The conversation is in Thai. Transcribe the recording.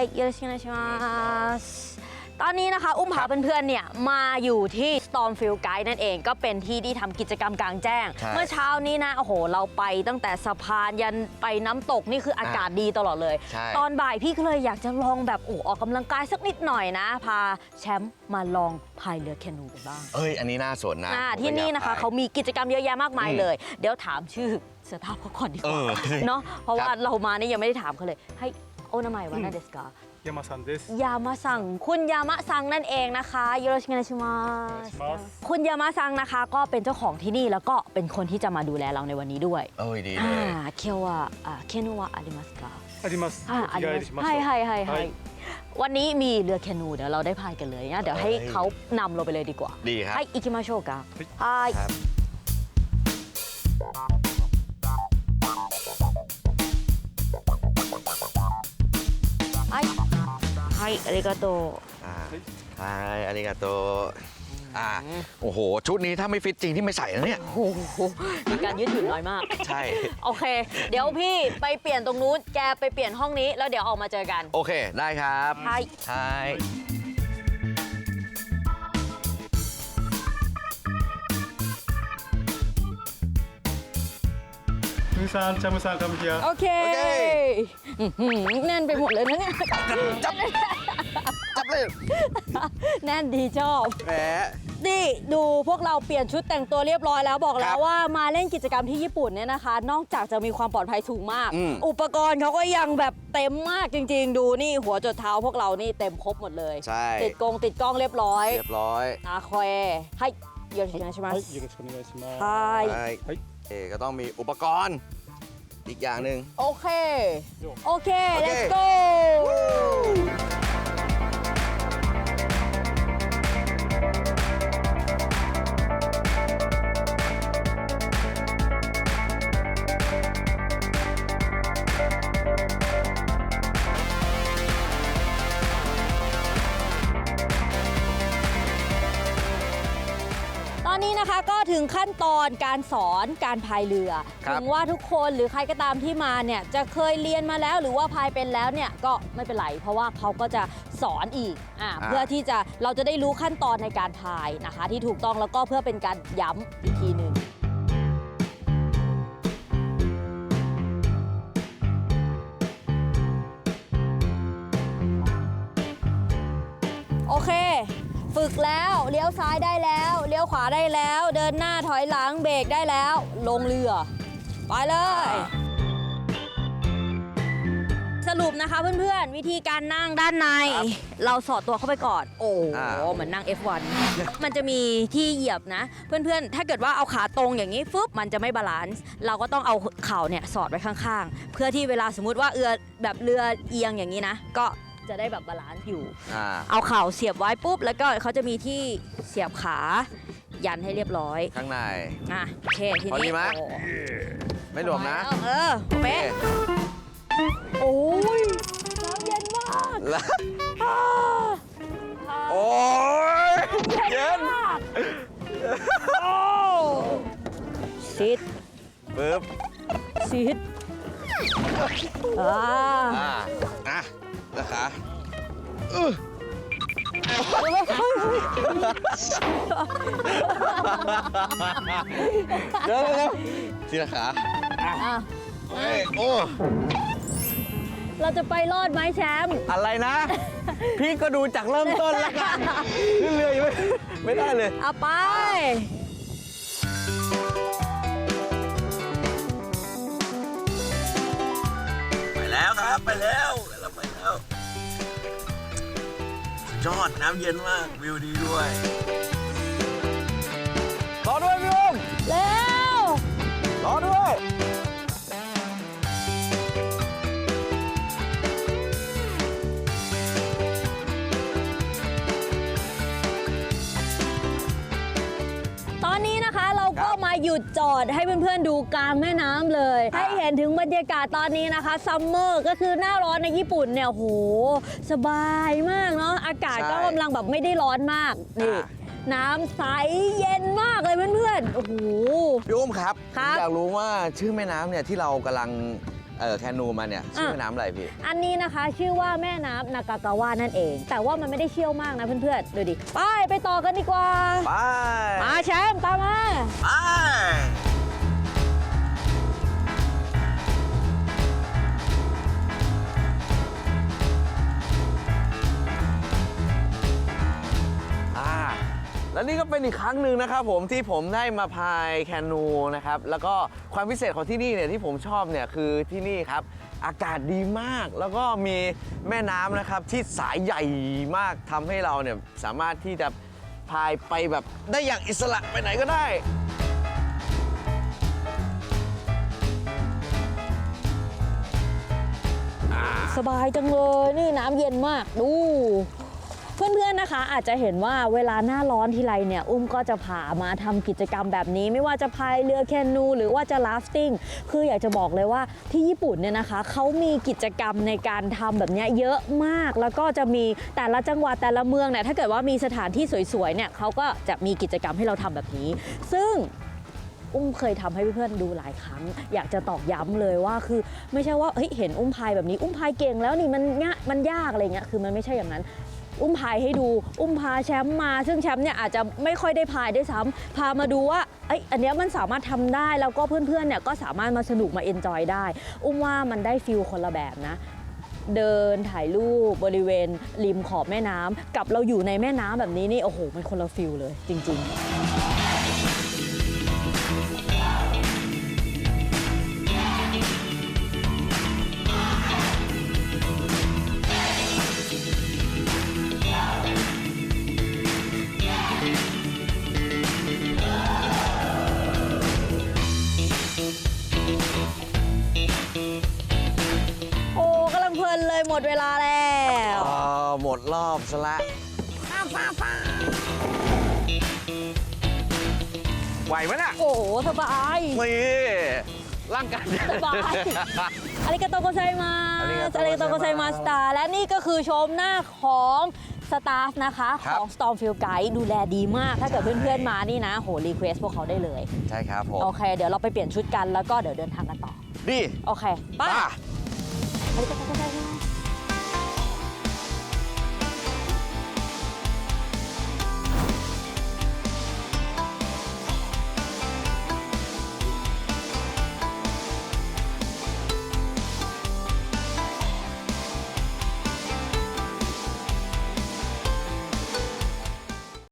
いよろしくお願いしますตอนนี้นะคะ อุ้มพาเพื่อนๆเนี่ยมาอยู่ที่ Stormfield Guide นั่นเองก็เป็นที่ที่ทำกิจกรรมกลางแจ้ง ใช่ เมื่อเช้านี้นะ โอ้โห เราไปตั้งแต่สะพานยันไปน้ำตกนี่คืออากาศดีตลอดเลย ใช่ ตอนบ่ายพี่ก็เลยอยากจะลองแบบโอ้ออกกำลังกายสักนิดหน่อยนะ พาแชมป์มาลองพายเรือแคนูกันบ้าง เอ้ย อันนี้น่าสนนะ อ่า ผมก็ ที่นี่ อยาก นะคะ ไป เขามีกิจกรรมเยอะแยะมากมาย อืม เลย เดี๋ยวถามชื่อเสือท้าเขาก่อนดีกว่า เออ เนาะเพราะว่า ครับ เรามานี่ยังไม่ได้ถามเขาเลย ให้ โอนามัยวานาเดสกา 山さんです。 ยามาซัง คุณยามะซังนั่นเองนะคะよろしくお願いしま お願い す します。 คุณยามะซังนะคะ ก็เป็นเจ้าของที่นี่แล้วก็เป็นคนที่จะมาดูแลเราในวันนี้ด้วย เอ้ย ดีเล อ่าย 今日はあケヌはありますかあります。อ่าあります日帰りしましょうはいはいはいは はい い วันนี้มีเรือแคนูเดี๋ยวเราได้พายกันเลยนะเดี๋ยวให้ เอ้ย เขานำเราไปเลยดีกว่า ดีครับ はい行きましょうかはい ครับ いありがとう อ่าใช่อาริกาโตอ่า โอ้โห ชุดนี้ถ้าไม่ฟิตจริงที่ไม่ใส่นะเนี่ย โอ้โหมีการยืดหยุ่นน้อยมาก ใช่ โอเค เดี๋ยวพี่ไปเปลี่ยนตรงนู้น แกไปเปลี่ยนห้องนี้ แล้วเดี๋ยวออกมาเจอกัน โอเค ได้ครับ ใช่ ใช่ ふんさん、チャムさん、カムヒア。 โอเคอื้อหือแน่นไปหมดเลยนะเนี่ย จับเลย แน่นดีชอบ แหม นี่ดูพวกเราเปลี่ยนชุดแต่งตัวเรียบร้อยแล้วบอกแล้ ครั ว บ ว่ามาเล่นกิจกรรมที่ญี่ปุ่นเนี่ยนะคะ นอกจากจะมีความปลอดภัยสูงมาก อืม อุปกรณ์เขาก็ยังแบบเต็มมากจริง ๆ ดูนี่หัวจดเท้าพวกเรานี่เต็มครบหมดเลย ใช่ ติดกงติดกล้องเรียบร้อย เรียบร้อย อาคอยให้โยนชิมาชิมา はい、よろしくお願いします。 ใช่ ใช่ はい。 เอก็ต้องมีอุปกรณ์ อีกอย่างหนึ่ง โอเค โอเค โอเค let's go นนี้นะคะก็ถึงขั้นตอนการสอนการพายเรือครับ ถึงว่าทุกคนหรือใครก็ตามที่มาเนี่ยจะเคยเรียนมาแล้วหรือว่าพายเป็นแล้วเนี่ยก็ไม่เป็นไรเพราะว่าเขาก็จะสอนอีกอ่าอ่าเพื่อที่จะเราจะได้รู้ขั้นตอนในการพายนะคะ ที่ถูกต้องแล้วก็เพื่อเป็นการย้ำอีกทีหนึ่ง โอเค ฝึกแล้วเลี้ยวซ้ายได้แล้ว เลี้ยวขวาได้แล้ว เดินหน้าถอยหลังเบรกได้แล้ว ลงเรือ ไปเลย สรุปนะคะเพื่อนๆ วิธีการนั่งด้านใน ครับเราสอดตัวเข้าไปก่อน โอ้โหอ่า เหมือนนั่ง F1 มันจะมีที่เหยียบนะ เพื่อนๆ ถ้าเกิดว่าเอาขาตรงอย่างนี้ฟึบมันจะไม่บาลานซ์เราก็ต้องเอาเข่าเนี่ยสอดไว้ข้างๆ เพื่อที่เวลาสมมุติว่าเอือแบบเรือเอียงอย่างนี้นะ ก็ จะได้แบบบาลานซ์อยู่ อ่า เอาเข่าเสียบไว้ปุ๊บ แล้วก็เขาจะมีที่เสียบขา ยันให้เรียบร้อยข้างใน อะโอเคทีพอดีนี้ไหม โอ้ไม่หลวมนะ เออเป๊ะโอ้ยน้ำเย็นมากแล้วอ่าโอ้ยเย็นมากโอ้ซิดปึ๊บซิดอ่าอ่าอะ นะคะเดี๋ยวเดี๋ยวทีละขาอะเฮ้ยโอ้ เราจะไปรอดไหมแชมป์อะไรนะ พี่ก็ดูจากเริ่มต้นแล้วกันขึ้นเรือยังไม่ไม่ได้เลย เอาไป ไปแล้วครับ ไปแล้วเราไปแล้ว ยอดน้ำเย็นมากวิวดีด้วย นนี้นะคะเราก็ครับมาหยุดจอดให้เพื่อนๆดูกลางแม่น้ำเลยอ่าให้เห็นถึงบรรยากาศตอนนี้นะคะซัมเมอร์ก็คือหน้าร้อนในญี่ปุ่นเนี่ยโห สบายมากเนาะอากาศก็กำลังแบบไม่ได้ร้อนมากนี่อ่า น้ำใสเย็นมากเลยเพื่อนๆโอ้โห พี่อุ้มครับ ครับ อยากรู้ว่าชื่อแม่น้ำเนี่ยที่เรากำลัง เออแคนูมาเนี่ยชื่อแม่น้ำอะไรพี่ อันนี้นะคะชื่อว่าแม่น้ำนากากาวะนั่นเอง แต่ว่ามันไม่ได้เชี่ยวมากนะเพื่อนๆดูดิ ไป ไปต่อกันดีกว่า ไป มาแชมป์ตามมา ไป นี่ก็เป็นอีกครั้งหนึ่งนะครับผมที่ผมได้มาพายแคนูนะครับแล้วก็ความพิเศษของที่นี่เนี่ยที่ผมชอบเนี่ยคือที่นี่ครับ อากาศดีมาก แล้วก็มีแม่น้ำนะครับที่สายใหญ่มากทำให้เราเนี่ยสามารถที่จะพายไปแบบได้อย่างอิสระไปไหนก็ได้สบายจังเลย นี่น้ำเย็นมาก ดู เพื่อนๆนะคะอาจจะเห็นว่าเวลาหน้าร้อนทีไรเนี่ยอุ้มก็จะพามาทำกิจกรรมแบบนี้ ไม่ว่าจะพายเรือแคนูหรือว่าจะลาฟติ้งคืออยากจะบอกเลยว่าที่ญี่ปุ่นเนี่ยนะคะเขามีกิจกรรมในการทำแบบนี้เยอะมาก แล้วก็จะมีแต่ละจังหวัดแต่ละเมืองเนี่ยถ้าเกิดว่ามีสถานที่สวยๆเนี่ยเขาก็จะมีกิจกรรมให้เราทำแบบนี้ ซึ่งอุ้มเคยทำให้เพื่อนๆดูหลายครั้ง อยากจะตอกย้ำเลยว่าคือไม่ใช่ว่าเฮ้ยเห็นอุ้มพายแบบนี้ อุ้มพายเก่งแล้วนี่มันง่ายมันยากอะไรเงี้ยคือมันไม่ใช่อย่างนั้น อุ้มพายให้ดู อุ้มพาแชมป์มา ซึ่งแชมป์เนี่ยอาจจะไม่ค่อยได้พายด้วยซ้ำพามาดูว่าเอ้ยอันเนี้ยมันสามารถทำได้แล้วก็เพื่อนๆเนี่ยก็สามารถมาสนุกมาเอนจอยได้ อุ้มว่ามันได้ฟิลคนละแบบนะเดินถ่ายรูปบริเวณ ริมขอบแม่น้ำกับเราอยู่ในแม่น้ำแบบนี้นี่โอ้โหมันคนละฟิลเลยจริง ๆ หมดเวลาแล้วอ๋อหมดรอบซะละไหวไหมน่ะโอ้โหสบายนี่ร่างกาย สบายอาริกาโตโกไซมาอาริกาโตอาริกาโตโกไซมาสตาร์และนี่ก็คือชมหน้าของสตาฟนะคะครัขบอง Stormfield Guide ดูแลดีมาก ถ้าเกิดเพื่อนๆมานี่นะโหรีเควสพวกเขาได้เลย ใช่ครับผมโอเค เดี๋ยวเราไปเปลี่ยนชุดกันแล้วก็เดี๋ยวเดินทางกันต่อ ดีโอเคไป ป้าอาริกาโตโกไซมา